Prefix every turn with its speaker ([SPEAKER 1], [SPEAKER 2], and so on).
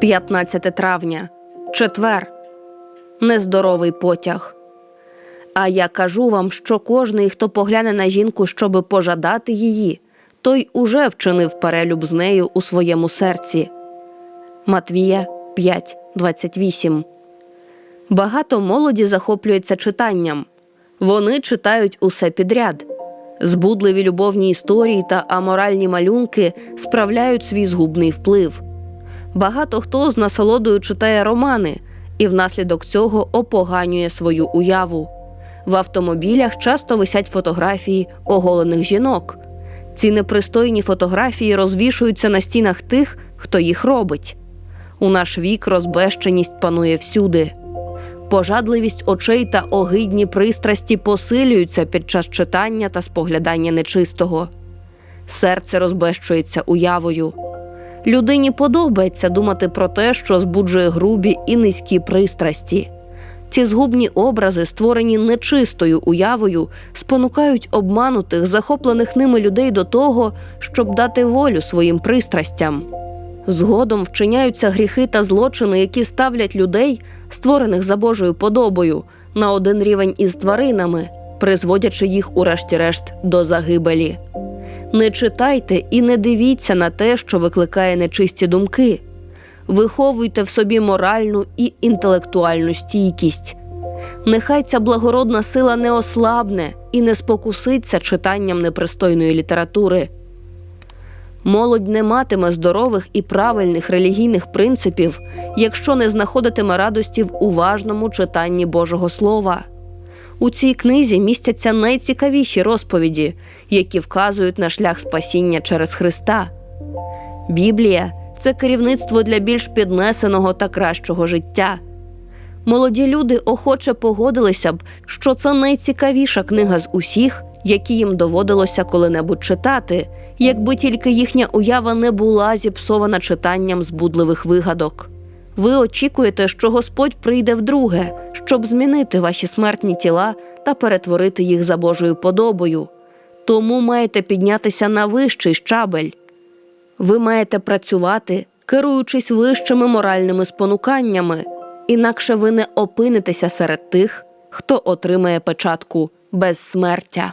[SPEAKER 1] 15 травня, четвер. Нездоровий потяг. А я кажу вам, що кожний, хто погляне на жінку, щоби пожадати її, той уже вчинив перелюб з нею у своєму серці. Матвія 5.28 Багато молоді захоплюється читанням. Вони читають усе підряд. Збудливі любовні історії та аморальні малюнки справляють свій згубний вплив. Багато хто з насолодою читає романи і внаслідок цього опоганює свою уяву. В автомобілях часто висять фотографії оголених жінок. Ці непристойні фотографії розвішуються на стінах тих, хто їх робить. У наш вік розбещеність панує всюди. Пожадливість очей та огидні пристрасті посилюються під час читання та споглядання нечистого. Серце розбещується уявою. Людині подобається думати про те, що збуджує грубі і низькі пристрасті. Ці згубні образи, створені нечистою уявою, спонукають обманутих, захоплених ними людей до того, щоб дати волю своїм пристрастям. Згодом вчиняються гріхи та злочини, які ставлять людей, створених за Божою подобою, на один рівень із тваринами, призводячи їх, урешті-решт, до загибелі. Не читайте і не дивіться на те, що викликає нечисті думки. Виховуйте в собі моральну і інтелектуальну стійкість. Нехай ця благородна сила не ослабне і не спокуситься читанням непристойної літератури. Молодь не матиме здорових і правильних релігійних принципів, якщо не знаходитиме радості в уважному читанні Божого Слова. У цій книзі містяться найцікавіші розповіді, які вказують на шлях спасіння через Христа. Біблія це керівництво для більш піднесеного та кращого життя. Молоді люди охоче погодилися б, що це найцікавіша книга з усіх, які їм доводилося коли-небудь читати, якби тільки їхня уява не була зіпсована читанням збудливих вигадок. Ви очікуєте, що Господь прийде вдруге, щоб змінити ваші смертні тіла та перетворити їх за Божою подобою. Тому маєте піднятися на вищий щабель. Ви маєте працювати, керуючись вищими моральними спонуканнями, інакше ви не опинитеся серед тих, хто отримає печатку безсмертя.